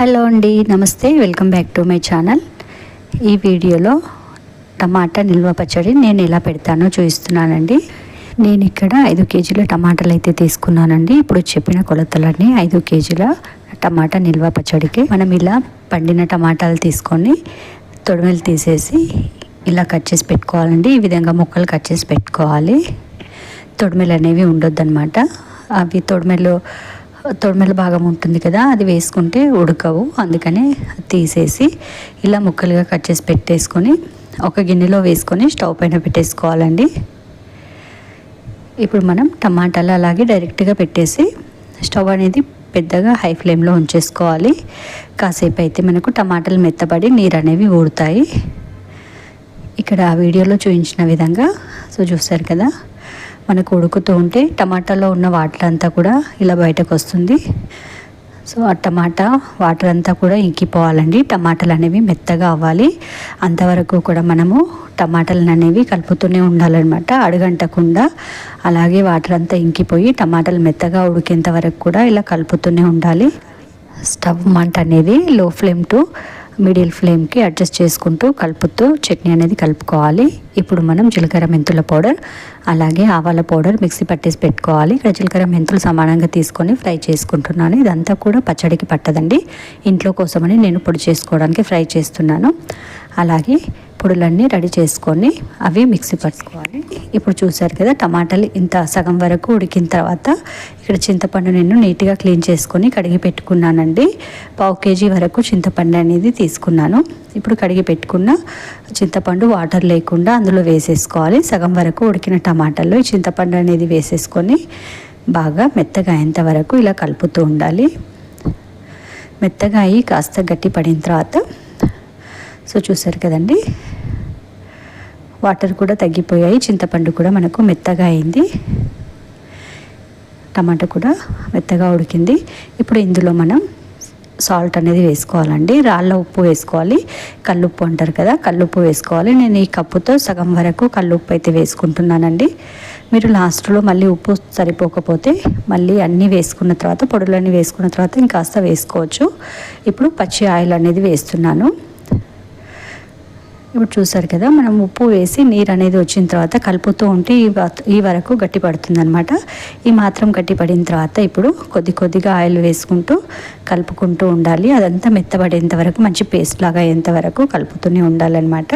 Hello అండి నమస్తే. Welcome back to my channel. ఈ వీడియోలో టమాటా నిల్వ పచ్చడి నేను ఎలా పెడతానో చూపిస్తున్నానండి. నేను ఇక్కడ ఐదు కేజీల టమాటాలు అయితే తీసుకున్నానండి. ఇప్పుడు చెప్పిన కొలతలన్నీ ఐదు కేజీల టమాటా నిల్వ పచ్చడికి. మనం ఇలా పండిన టమాటాలు తీసుకొని తొడిమెలు తీసేసి ఇలా కట్ చేసి పెట్టుకోవాలండి. ఈ విధంగా ముక్కలు కట్ చేసి పెట్టుకోవాలి. తొడిమెలు అనేవి ఉండొద్దన్నమాట. అవి తొడిమెలు తొడిమెల భాగం ఉంటుంది కదా అది వేసుకుంటే ఉడకవు. అందుకని తీసేసి ఇలా ముక్కలుగా కట్ చేసి పెట్టేసుకొని ఒక గిన్నెలో వేసుకొని స్టవ్ పైన పెట్టేసుకోవాలండి. ఇప్పుడు మనం టమాటాలు అలాగే డైరెక్ట్గా పెట్టేసి స్టవ్ అనేది పెద్దగా హై ఫ్లేమ్లో ఉంచేసుకోవాలి. కాసేపు అయితే మనకు టమాటాలు మెత్తబడి నీరు అనేవి ఊడుతాయి ఇక్కడ ఆ వీడియోలో చూపించిన విధంగా సో చూస్తారు కదా మనకు ఉడుకుతూ ఉంటే టమాటాలో ఉన్న వాటర్ అంతా కూడా ఇలా బయటకు వస్తుంది సో ఆ టమాటా వాటర్ అంతా కూడా ఇంకిపోవాలండి. టమాటాలు అనేవి మెత్తగా అవ్వాలి. అంతవరకు కూడా మనము టమాటాలను అనేవి కలుపుతూనే ఉండాలన్నమాట. అడగంటకుండా అలాగే వాటర్ అంతా ఇంకిపోయి టమాటాలు మెత్తగా ఉడికేంత వరకు కూడా ఇలా కలుపుతూనే ఉండాలి. స్టవ్ మంట అనేది లో ఫ్లేమ్ టు మిడిల్ ఫ్లేమ్కి అడ్జస్ట్ చేసుకుంటూ కలుపుతూ చట్నీ అనేది కలుపుకోవాలి. ఇప్పుడు మనం జీలకర్ర మెంతుల పౌడర్ అలాగే ఆవాల పౌడర్ మిక్సీ పట్టేసి పెట్టుకోవాలి. ఇక్కడ జీలకర్ర మెంతులు సమానంగా తీసుకొని ఫ్రై చేసుకుంటున్నాను. ఇదంతా కూడా పచ్చడికి పట్టదండి. ఇంట్లో కోసమని నేను పొడి చేసుకోవడానికి ఫ్రై చేస్తున్నాను. అలాగే పొడులన్నీ రెడీ చేసుకొని అవి మిక్సీ పట్టుకోవాలి. ఇప్పుడు చూసారు కదా టమాటాలు ఇంత సగం వరకు ఉడికిన తర్వాత ఇక్కడ చింతపండు నేను నీట్గా క్లీన్ చేసుకొని కడిగి పెట్టుకున్నానండి. పావు కేజీ వరకు చింతపండు అనేది తీసుకున్నాను. ఇప్పుడు కడిగి పెట్టుకున్న చింతపండు వాటర్ లేకుండా అందులో వేసేసుకోవాలి. సగం వరకు ఉడికిన టమాటాలు ఈ చింతపండు అనేది వేసేసుకొని బాగా మెత్తగా అయ్యేంత వరకు ఇలా కలుపుతూ ఉండాలి. మెత్తగా అయ్యి కాస్త గట్టి పడిన తర్వాత సో చూసారు కదండి. వాటర్ కూడా తగ్గిపోయాయి. చింతపండు కూడా మనకు మెత్తగా అయింది. టమాటా కూడా మెత్తగా ఉడికింది. ఇప్పుడు ఇందులో మనం సాల్ట్ అనేది వేసుకోవాలండి. రాళ్ళ ఉప్పు వేసుకోవాలి. కల్లుప్పు అంటారు కదా కల్లుప్పు వేసుకోవాలి. నేను ఈ కప్పుతో సగం వరకు కల్లుప్పు అయితే వేసుకుంటున్నానండి. మీరు లాస్ట్లో మళ్ళీ ఉప్పు సరిపోకపోతే మళ్ళీ అన్నీ వేసుకున్న తర్వాత పొడులన్నీ వేసుకున్న తర్వాత ఇంకాస్త వేసుకోవచ్చు. ఇప్పుడు పచ్చి ఆయిల్ అనేది వేస్తున్నాను. ఇప్పుడు చూసారు కదా మనం ఉప్పు వేసి నీరు అనేది వచ్చిన తర్వాత కలుపుతూ ఉంటే ఈ ఈ వరకు గట్టి పడుతుంది అనమాట ఈ మాత్రం గట్టి పడిన తర్వాత ఇప్పుడు కొద్ది కొద్దిగా ఆయిల్ వేసుకుంటూ కలుపుకుంటూ ఉండాలి. అదంతా మెత్తబడేంత వరకు మంచి పేస్ట్ లాగా అయ్యేంత వరకు కలుపుతూనే ఉండాలన్నమాట.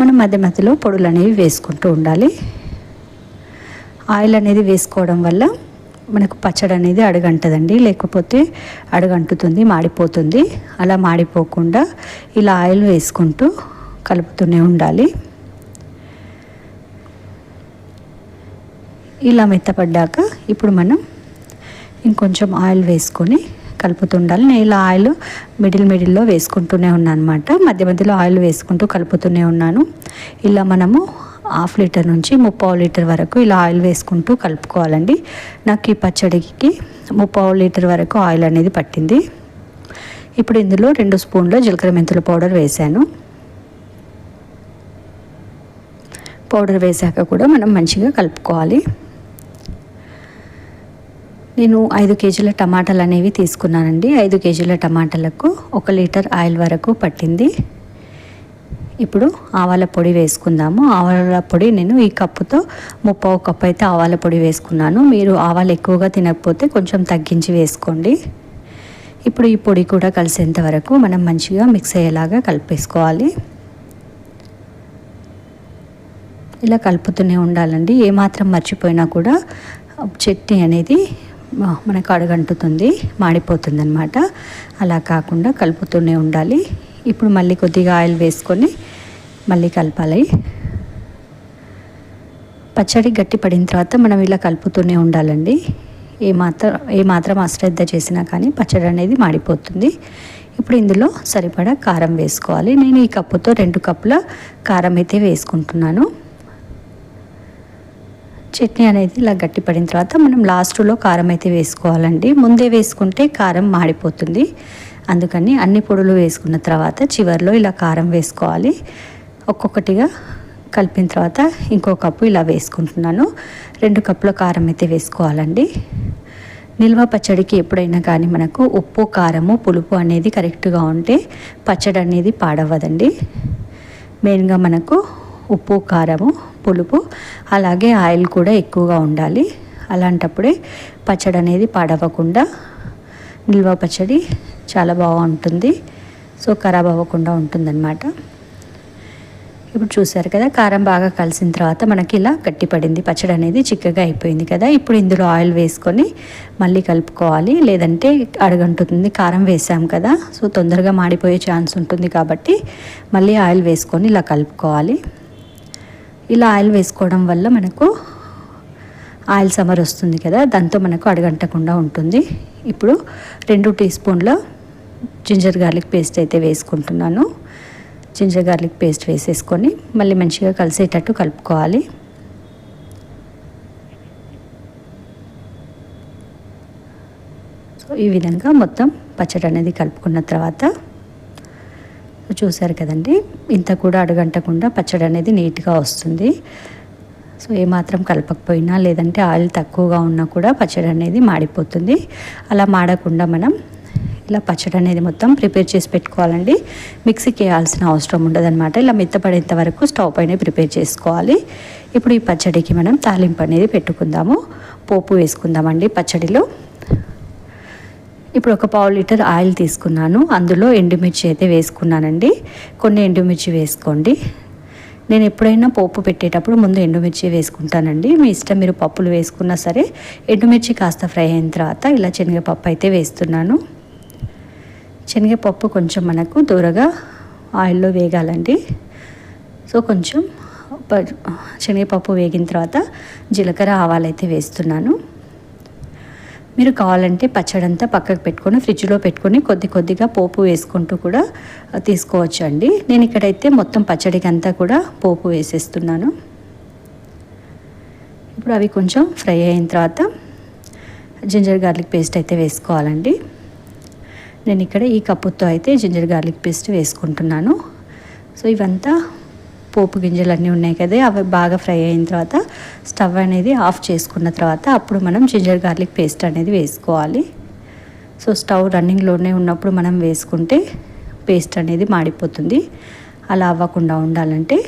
మనం మధ్య మధ్యలో పొడులు అనేవి వేసుకుంటూ ఉండాలి. ఆయిల్ అనేది వేసుకోవడం వల్ల మనకు పచ్చడి అనేది అడుగంటదండి. లేకపోతే అడుగంటుతుంది మాడిపోతుంది. అలా మాడిపోకుండా ఇలా ఆయిల్ వేసుకుంటూ కలుపుతూనే ఉండాలి. ఇలా మెత్తపడ్డాక ఇప్పుడు మనం ఇంకొంచెం ఆయిల్ వేసుకొని కలుపుతుండాలి నేను ఇలా ఆయిల్ మిడిల్ మిడిల్లో వేసుకుంటూనే ఉన్నాను అనమాట మధ్య మధ్యలో ఆయిల్ వేసుకుంటూ కలుపుతూనే ఉన్నాను. ఇలా మనము హాఫ్ లీటర్ నుంచి ముప్పావు లీటర్ వరకు ఇలా ఆయిల్ వేసుకుంటూ కలుపుకోవాలండి. నాకు ఈ పచ్చడికి ముప్పావు లీటర్ వరకు ఆయిల్ అనేది పట్టింది. ఇప్పుడు ఇందులో రెండు స్పూన్ల జీలకర్ర మెంతుల పౌడర్ వేశాను పౌడర్ వేసాక కూడా మనం మంచిగా కలుపుకోవాలి. నేను ఐదు కేజీల టమాటాలు అనేవి తీసుకున్నానండి. ఐదు కేజీల టమాటాలకు ఒక లీటర్ ఆయిల్ వరకు పట్టింది. ఇప్పుడు ఆవాల పొడి వేసుకుందాము. ఆవాల పొడి నేను ఈ కప్పుతో ముప్పావు కప్పు అయితే ఆవాల పొడి వేసుకున్నాను. మీరు ఆవాలు ఎక్కువగా తినకపోతే కొంచెం తగ్గించి వేసుకోండి. ఇప్పుడు ఈ పొడి కూడా కలిసేంత వరకు మనం మంచిగా మిక్స్ అయ్యేలాగా కలిపేసుకోవాలి. ఇలా కలుపుతూనే ఉండాలండి. ఏమాత్రం మర్చిపోయినా కూడా చట్నీ అనేది మనకు అడుగంటుతుంది మాడిపోతుంది అనమాట అలా కాకుండా కలుపుతూనే ఉండాలి. ఇప్పుడు మళ్ళీ కొద్దిగా ఆయిల్ వేసుకొని మళ్ళీ కలపాలి. పచ్చడి గట్టి పడిన తర్వాత మనం ఇలా కలుపుతూనే ఉండాలండి. ఏ మాత్రం ఏ మాత్రం అశ్రద్ధ చేసినా కానీ పచ్చడి అనేది మాడిపోతుంది. ఇప్పుడు ఇందులో సరిపడా కారం వేసుకోవాలి. నేను ఈ కప్పుతో రెండు కప్పుల కారం అయితే వేసుకుంటున్నాను. చట్నీ అనేది ఇలా గట్టి పడిన తర్వాత మనం లాస్ట్లో కారం అయితే వేసుకోవాలండి. ముందే వేసుకుంటే కారం మాడిపోతుంది. అందుకని అన్ని పొడులు వేసుకున్న తర్వాత చివరిలో ఇలా కారం వేసుకోవాలి. ఒక్కొక్కటిగా కలిపిన తర్వాత ఇంకో కప్పు ఇలా వేసుకుంటున్నాను. రెండు కప్పుల కారం అయితే వేసుకోవాలండి. నిల్వ పచ్చడికి ఎప్పుడైనా కానీ మనకు ఉప్పు కారము పులుపు అనేది కరెక్ట్గా ఉంటే పచ్చడి అనేది పాడవ్వదండి. మెయిన్గా మనకు ఉప్పు కారము పులుపు అలాగే ఆయిల్ కూడా ఎక్కువగా ఉండాలి. అలాంటప్పుడే పచ్చడి అనేది పాడవకుండా నిల్వ పచ్చడి చాలా బాగుంటుంది. సో ఖరాబ్ అవ్వకుండా ఉంటుందన్నమాట. ఇప్పుడు చూసారు కదా కారం బాగా కలిసిన తర్వాత మనకి ఇలా గట్టిపడింది. పచ్చడి అనేది చిక్కగా అయిపోయింది కదా. ఇప్పుడు ఇందులో ఆయిల్ వేసుకొని మళ్ళీ కలుపుకోవాలి. లేదంటే అడగంటుంది కారం వేసాం కదా సో తొందరగా మాడిపోయే ఛాన్స్ ఉంటుంది కాబట్టి మళ్ళీ ఆయిల్ వేసుకొని ఇలా కలుపుకోవాలి. ఇలా ఆయిల్ వేసుకోవడం వల్ల మనకు ఆయిల్ సమర్ వస్తుంది కదా దాంతో మనకు అడగంటకుండా ఉంటుంది. ఇప్పుడు రెండు టీ స్పూన్ల జింజర్ గార్లిక్ పేస్ట్ అయితే వేసుకుంటున్నాను. జింజర్ గార్లిక్ పేస్ట్ వేసేసుకొని మళ్ళీ మంచిగా కలిసేటట్టు కలుపుకోవాలి. సో ఈ విధంగా మొత్తం పచ్చడి అనేది కలుపుకున్న తర్వాత చూసారు కదండి. ఇంత కూడా అడగంటకుండా పచ్చడి అనేది నీట్గా వస్తుంది. సో ఏమాత్రం కలపకపోయినా లేదంటే ఆయిల్ తక్కువగా ఉన్నా కూడా పచ్చడి అనేది మాడిపోతుంది. అలా మాడకుండా మనం ఇలా పచ్చడి అనేది మొత్తం ప్రిపేర్ చేసి పెట్టుకోవాలండి. మిక్సీకి వేయాల్సిన అవసరం ఉండదన్నమాట. ఇలా మెత్తపడేంత వరకు స్టవ్ పైన ప్రిపేర్ చేసుకోవాలి. ఇప్పుడు ఈ పచ్చడికి మనం తాలింపు అనేది పెట్టుకుందాము. పోపు వేసుకుందామండి పచ్చడిలో. ఇప్పుడు ఒక పావు లీటర్ ఆయిల్ తీసుకున్నాను. అందులో ఎండుమిర్చి అయితే వేసుకున్నానండి. కొన్ని ఎండుమిర్చి వేసుకోండి. నేను ఎప్పుడైనా పోపు పెట్టేటప్పుడు ముందు ఎండుమిర్చి వేసుకుంటానండి. మీ ఇష్టం మీరు పప్పులు వేసుకున్నా సరే ఎండుమిర్చి కాస్త ఫ్రై అయిన తర్వాత ఇలా శనగపప్పు అయితే వేస్తున్నాను. శనగపప్పు కొంచెం మనకు దూరగా ఆయిల్లో వేగాలండి. సో కొంచెం శనగపప్పు వేగిన తర్వాత జీలకర్ర ఆవాలు అయితే వేస్తున్నాను. మీరు కావాలంటే పచ్చడంతా పక్కకు పెట్టుకొని ఫ్రిడ్జ్లో పెట్టుకొని కొద్ది కొద్దిగా పోపు వేసుకుంటూ కూడా తీసుకోవచ్చు అండి నేను ఇక్కడైతే మొత్తం పచ్చడికి అంతా కూడా పోపు వేసేస్తున్నాను. ఇప్పుడు అవి కొంచెం ఫ్రై అయిన తర్వాత జింజర్ గార్లిక్ పేస్ట్ అయితే వేసుకోవాలండి. నేను ఇక్కడ ఈ కప్పుతో అయితే జింజర్ గార్లిక్ పేస్ట్ వేసుకుంటున్నాను. సో ఇవంతా పోపు గింజలు అన్నీ ఉన్నాయి కదా అవి బాగా ఫ్రై అయిన తర్వాత స్టవ్ అనేది ఆఫ్ చేసుకున్న తర్వాత అప్పుడు మనం జింజర్ గార్లిక్ పేస్ట్ అనేది వేసుకోవాలి. సో స్టవ్ రన్నింగ్లోనే ఉన్నప్పుడు మనం వేసుకుంటే పేస్ట్ అనేది మాడిపోతుంది. అలా అవ్వకుండా ఉండాలంటే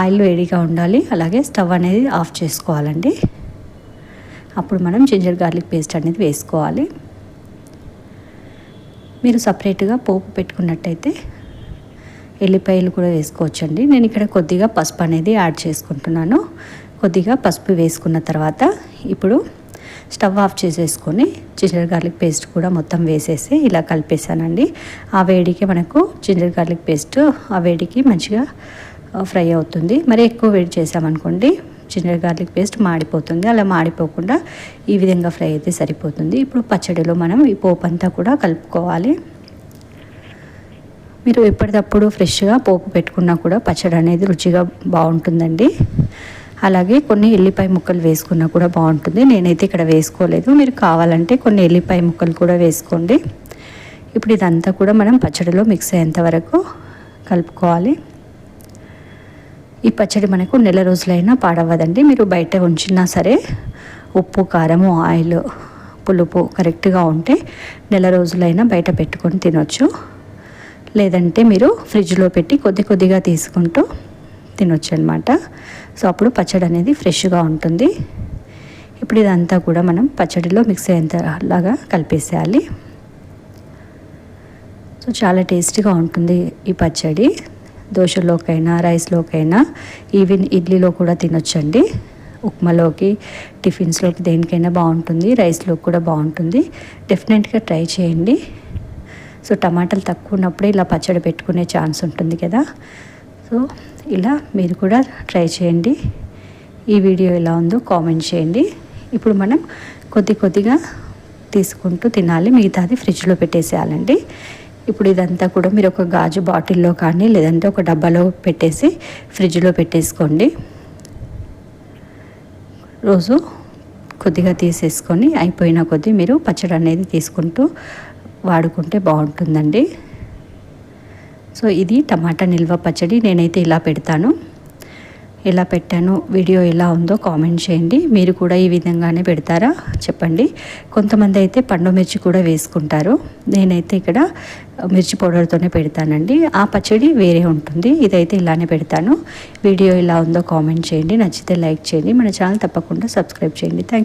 ఆయిల్ వేడిగా ఉండాలి అలాగే స్టవ్ అనేది ఆఫ్ చేసుకోవాలండి. అప్పుడు మనం జింజర్ గార్లిక్ పేస్ట్ అనేది వేసుకోవాలి. మీరు సపరేట్గా పోపు పెట్టుకున్నట్టయితే ఎల్లిపాయలు కూడా వేసుకోవచ్చండి. నేను ఇక్కడ కొద్దిగా పసుపు అనేది యాడ్ చేసుకుంటున్నాను. కొద్దిగా పసుపు వేసుకున్న తర్వాత ఇప్పుడు స్టవ్ ఆఫ్ చేసేసుకొని జింజర్ గార్లిక్ పేస్ట్ కూడా మొత్తం వేసేసి ఇలా కలిపేసానండి ఆ వేడికి మనకు జింజర్ గార్లిక్ పేస్ట్ ఆ వేడికి మంచిగా ఫ్రై అవుతుంది. మరి ఎక్కువ వేడి చేసామనుకోండి జింజర్ గార్లిక్ పేస్ట్ మాడిపోతుంది. అలా మాడిపోకుండా ఈ విధంగా ఫ్రై అయితే సరిపోతుంది. ఇప్పుడు పచ్చడిలో మనం ఈ పోపు అంతా కూడా కలుపుకోవాలి. మీరు ఎప్పటికప్పుడు ఫ్రెష్గా పోపు పెట్టుకున్నా కూడా పచ్చడి అనేది రుచిగా బాగుంటుందండి. అలాగే కొన్ని ఎల్లిపాయ ముక్కలు వేసుకున్నా కూడా బాగుంటుంది. నేనైతే ఇక్కడ వేసుకోలేదు. మీరు కావాలంటే కొన్ని ఎల్లిపాయ ముక్కలు కూడా వేసుకోండి. ఇప్పుడు ఇదంతా కూడా మనం పచ్చడిలో మిక్స్ అయ్యేంత వరకు కలుపుకోవాలి. ఈ పచ్చడి మనకు నెల రోజులైనా పాడవ్వదండి. మీరు బయట ఉంచినా సరే ఉప్పు కారము ఆయిల్ పులుపు కరెక్ట్గా ఉంటే నెల రోజులైనా బయట పెట్టుకొని తినొచ్చు. లేదంటే మీరు ఫ్రిడ్జ్లో పెట్టి కొద్ది కొద్దిగా తీసుకుంటూ తినొచ్చు అనమాట సో అప్పుడు పచ్చడి అనేది ఫ్రెష్గా ఉంటుంది. ఇప్పుడు ఇదంతా కూడా మనం పచ్చడిలో మిక్స్ అయ్యేంతలాగా కలిపేసేయాలి. సో చాలా టేస్టీగా ఉంటుంది ఈ పచ్చడి. దోశలోకైనా రైస్లోకైనా ఈవెన్ ఇడ్లీలో కూడా తినొచ్చండి. ఉప్మాలోకి టిఫిన్స్లోకి దేనికైనా బాగుంటుంది రైస్లోకి కూడా బాగుంటుంది. డెఫినెట్గా ట్రై చేయండి. సో టమాటాలు తక్కువ ఉన్నప్పుడే ఇలా పచ్చడి పెట్టుకునే ఛాన్స్ ఉంటుంది కదా. సో ఇలా మీరు కూడా ట్రై చేయండి. ఈ వీడియో ఎలా ఉందో కామెంట్ చేయండి. ఇప్పుడు మనం కొద్ది కొద్దిగా తీసుకుంటూ తినాలి. మిగతాది ఫ్రిడ్జ్లో పెట్టేసేయాలండి. ఇప్పుడు ఇదంతా కూడా మీరు ఒక గాజు బాటిల్లో కానీ లేదంటే ఒక డబ్బాలో పెట్టేసి ఫ్రిడ్జ్లో పెట్టేసుకోండి. రోజు కొద్దిగా తీసేసుకొని అయిపోయిన కొద్దీ మీరు పచ్చడి అనేది తీసుకుంటూ వాడుకుంటే బాగుంటుందండి. సో ఇది టమాటా నిల్వ పచ్చడి నేనైతే ఇలా పెడతాను. ఎలా పెట్టాను వీడియో ఎలా ఉందో కామెంట్ చేయండి. మీరు కూడా ఈ విధంగానే పెడతారా? చెప్పండి. కొంతమంది అయితే పండు మిర్చి కూడా వేసుకుంటారు. నేనైతే ఇక్కడ మిర్చి పౌడర్తోనే పెడతానండి. ఆ పచ్చడి వేరే ఉంటుంది. ఇదైతే ఇలానే పెడతాను. వీడియో ఎలా ఉందో కామెంట్ చేయండి. నచ్చితే లైక్ చేయండి. మన ఛానల్ తప్పకుండా సబ్స్క్రైబ్ చేయండి. థ్యాంక్